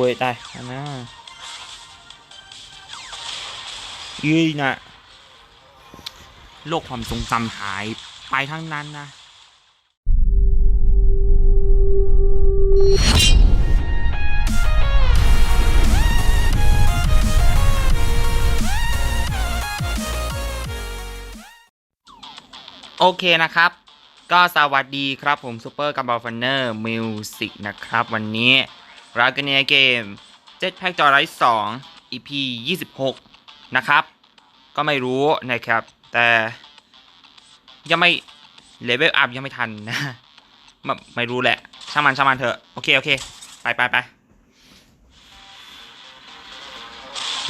ว้ยตายอันนะยืยนะโลกความทรงจำหายไปทั้งนั้นนะโอเคนะครับ ก็สวัสดีครับผมซูเปอร์กับบอลฟันเนอร์มิวสิกนะครับ วันนี้ รักกันในเกมเจ็ดแพ็กจอไรส์สอง EP 26 นะครับ ก็ไม่รู้นะครับ แต่ยังไม่เลเวลอัพยังไม่ทันนะไม่ไม่รู้แหละ ช่างมันช่างมันเถอะ โอเค โอเค ไปไปไป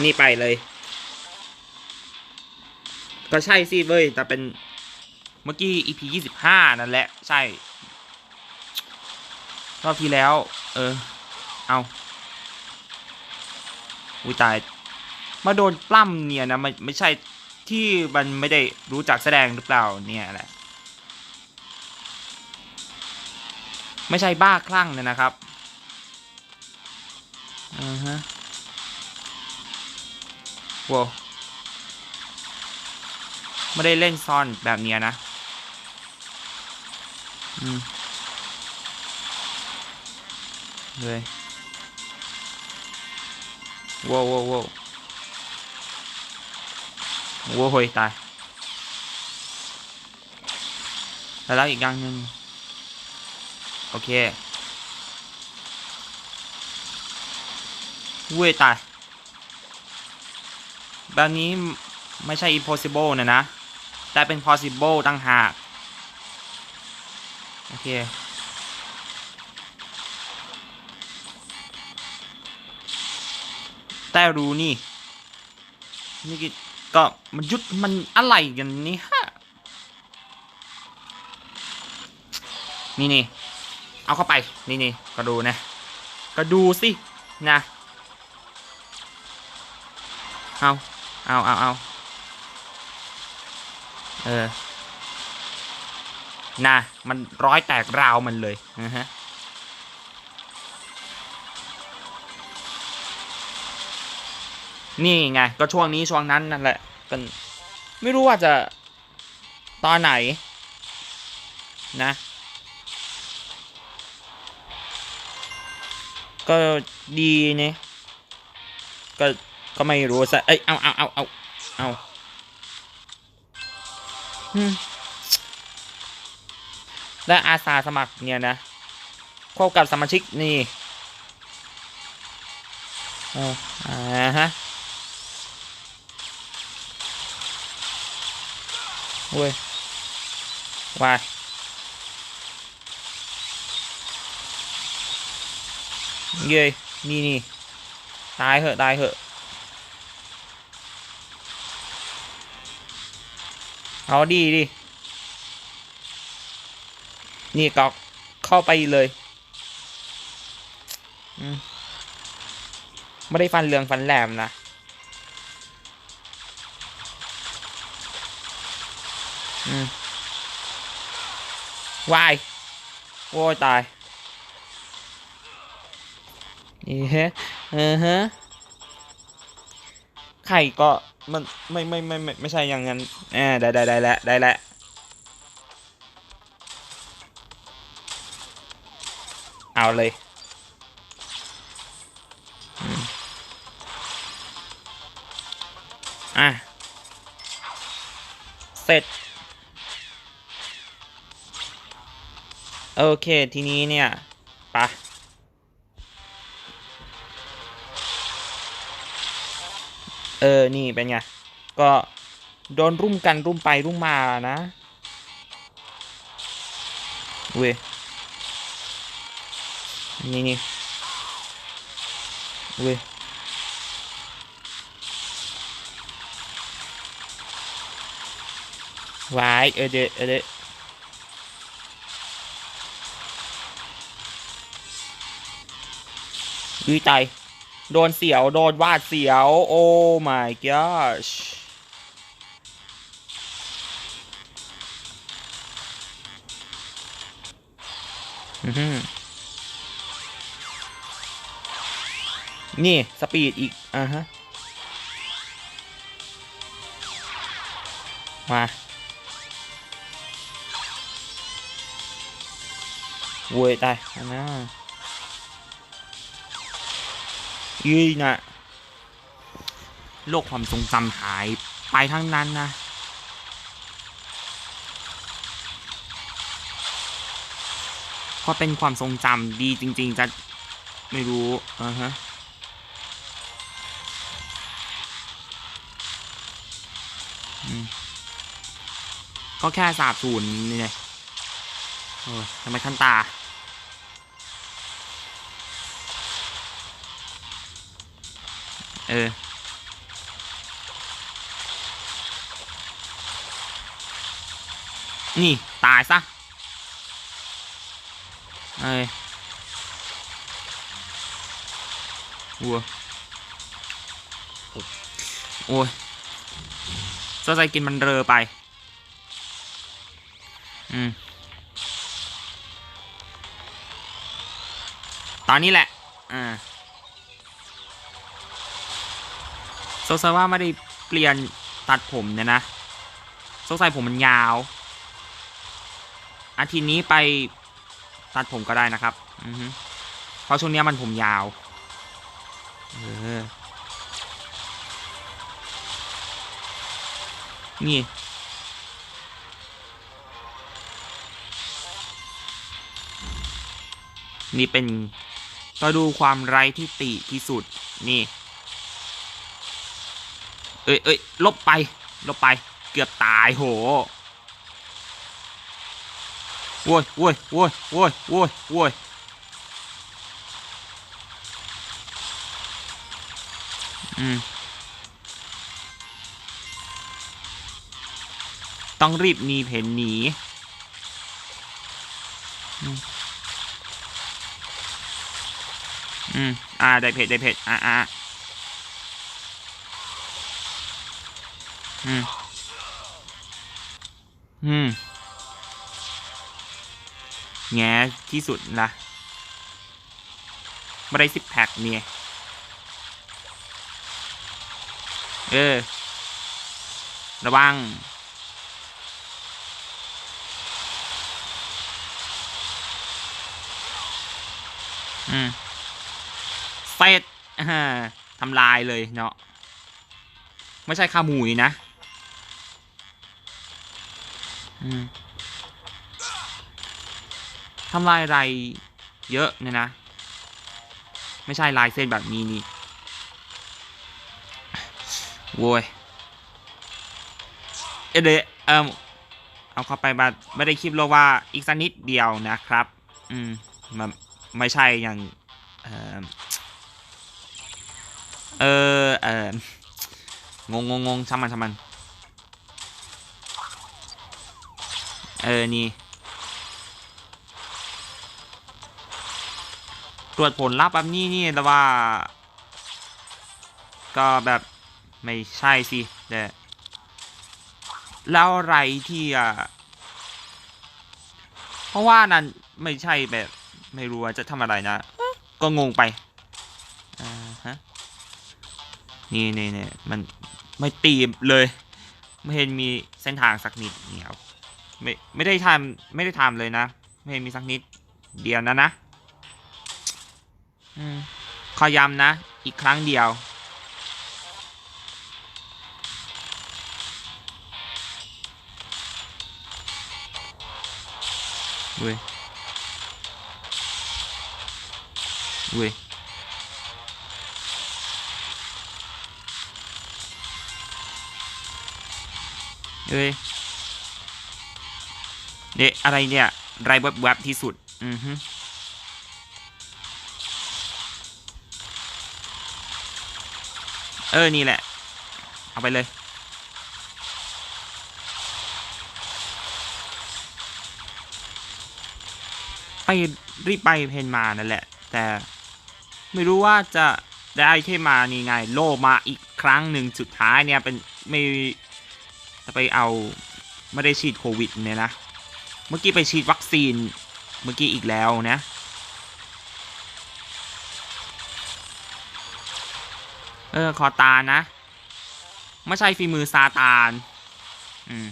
นี่ไปเลย ก็ใช่สิเว้ย แต่เป็นเมื่อกี้ EP ยี่สิบห้านั่นแหละ ใช่ รอบที่แล้ว เออ เอาอุ้ยตาย มาโดนปล้ำเนี่ยนะไม่ไม่ใช่ที่มันไม่ได้รู้จักแสดงหรือเปล่าเนี่ยแหละ ไม่ใช่บ้าคลั่งเนี่ยนะครับอือฮะว้าวไม่ได้เล่นซ่อนแบบเนี้ยนะ อืมเลย ว้าวว้าวว้าวว้าวเฮ้ยตายแล้วแล้วอีกอย่างหนึ่งโอเคเว้ยตายแบบนี้ไม่ใช่ impossible นะนะ แต่เป็น possible ตั้งหาก โอเค แต่รู้นี่นี่ก็ก็มันยุดมันอะไรกันนี่ฮะนี่นี่เอาเข้าไปนี่นี่ก็ดูนะก็ดูสินะเอาเอาเอาเอาเออนะมันร้อยแตกราวมันเลยนะฮะ นี่ไง ก็ช่วงนี้ช่วงนั้นนั่นแหละเป็นไม่รู้ว่าจะตอนไหน นะ ก็ดีนี่ก็ก็ไม่รู้ซะเอ้ยเอาเอาเอาเอาเอาอืมและอาสาสมัครเนี่ยนะควบกับสมาชิกนี่อออ่าฮะ เว้ยวายเย้ยนี่นี่ตายเหอะ ตายเหอะ เอาดีดิ นี่ก็เข้าไปเลยไม่ได้ฟันเหลืองฟันแหลมนะ วายโอ้ยตายนี่ฮะเออฮะไข่ก็มันไม่ไม่ไม่ไม่ไม่ใช่อย่างนั้นแอบได้ได้ได้แล้วได้แล้วเอาเลยอะเสร็จ โอเค ทีนี้เนี่ยปะเออ นี่เป็นไง ก็โดนรุ่มกันรุ่มไปรุ่มมานะ เว้ย นี่นี่เว้ยวายเออเดเออเด ยุยตายโดนเสียว โดนวาดเสียว โอ้ my gosh นี่ สปีดอีก อ่าฮะ มาโว้ยตายอันนั้น ยี่นะโลกความทรงจำหายไปทั้งนั้นนะ พอเป็นความทรงจำดีจริง ๆ จะไม่รู้อ่าฮะก็แค่สาบสูญนี่ไงโอ้ยทำไมขั้นตา เออ นี่ ตายซะ เอ้ยวัวโอ้ยเจ้าใจกินมันเรอไป อืม ตอนนี้แหละ อ่า โซซาว่าไม่ได้เปลี่ยนตัดผมเนี่ยนะโซซายผมมันยาว อาทิตย์นี้ไปตัดผมก็ได้นะครับอือฮึเพราะช่วงเนี้ยมันผมยาวเออนี่ นี่เป็นก็ดูความไร้ที่ติที่สุด นี่ เอ้ยเอ้ยลบไปลบไป เกือบตายโหโว้ยโว้ยโว้ยโว้ยโว้ยโว้ยอืมต้องรีบหนีเพนหนีอืมอืมอ่า ได้เพจได้เพจอ่าอ่า อืม อืม แง่ที่สุดละไม่ได้สิบแพ็คเนี่ย เออ ระวัง อืมเฟดทำลายเลยเนาะ ไม่ใช่ขาหมูนี่นะ ทำลายอะไรเยอะเนี่ยนะ ไม่ใช่ลายเส้นแบบนี้นี่โว้ยเอเดเอมเอาเข้าไปมาไม่ได้คิดเลยว่าอีกสักนิดเดียวนะครับ อืมมันไม่ใช่อย่าง เออเออเอองงงงงช่างมันช่างมัน ออ นี่ ตรวจผลลัพธ์แบบนี้นี่แต่ว่า ก็แบบไม่ใช่สิแต่แล้วอะไรที่อะเพราะว่านั้นไม่ใช่แบบไม่รู้ว่าจะทำอะไรนะ ก็งงไปอ่าฮะนี่นี่นี่มันไม่ตีบเลย ไม่เห็นมีเส้นทางสักนิดเนี่ยครับ ไม่ไม่ได้ทำไม่ได้ทำเลยนะ ไม่มีสักนิดเดียวนะนะอขอย้ำนะ อีกครั้งเดียว เว้ย เว้ยเอ้ย เดะอะไรเนี่ยไรแวบๆที่สุด อือฮึเออ นี่แหละ เอาไปเลย ไปรีบไปเพนมานั่นแหละ แต่ไม่รู้ว่าจะได้เทมมานี่ไง โลมาอีกครั้งหนึ่งสุดท้ายเนี่ยเป็นไม่จะไปเอา ไม่ได้ฉีดโควิดเนี่ยนะ เมื่อกี้ไปฉีดวัคซีน เมื่อกี้อีกแล้วนะ เออ คอตานะ ไม่ใช่ฝีมือซาตาน อืม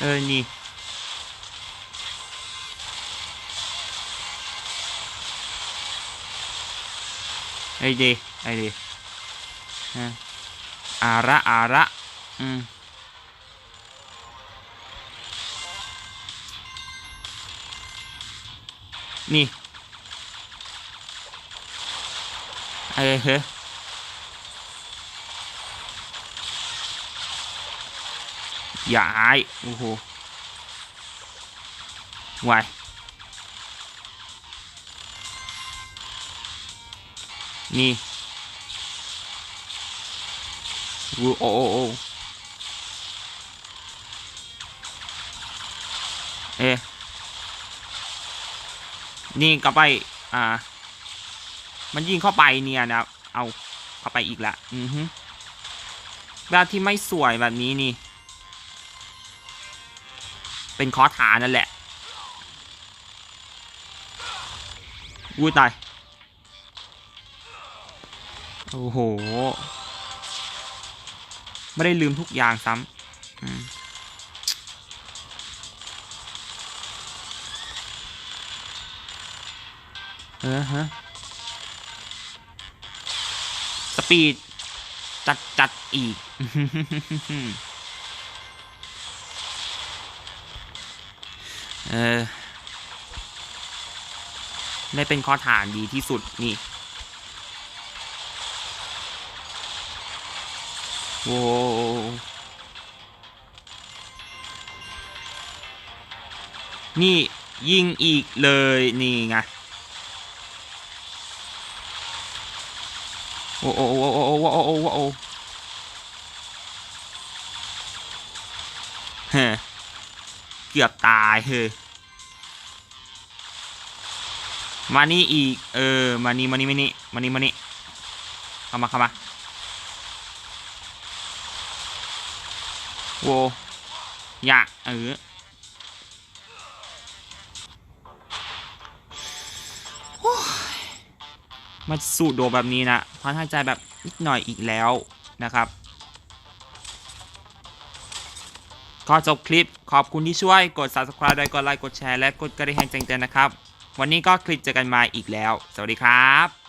เออ นี่ ไอ้ดีไอ้ดีอะ อาระอาระอืมนี่เออเฮ้ยย้ายโอ้โหวายนี่ วูโอโอโอเอ๊ะนี่ก็ไป อ่า มันยิงเข้าไปเนี่ยนะเอาเข้าไปอีกละอือฮึแบบที่ไม่สวยแบบนี้นี่ เป็นคอฐานนั่นแหละอุ้ยตาย โอ้โห ไม่ได้ลืมทุกอย่างซ้ำอืมเออฮะ สปีด จัดจัดอีก เออ ได้เป็นข้อฐานดีที่สุดนี่ โว้นี่ยิงอีกเลยนี่ไงโอ้โอ้โอ้โอ้โอ้โอ้โอ้โอ้เฮ้เกือบตายเฮ้มานี่อีก เออ มานี่มานี่มานี่มานี่มานี่เข้ามาเข้ามา โว้ยะเออโอ้ยมาสูดโดแบบนี้นะพันหายใจแบบนิดหน่อยอีกแล้วนะครับ ก็จบคลิปขอบคุณที่ช่วยกด subscribe ด้วยกดไลค์กดแชร์และกดกระดิ่งแจ้งเตือนนะครับ วันนี้ก็คลิปเจอกันมาอีกแล้ว สวัสดีครับ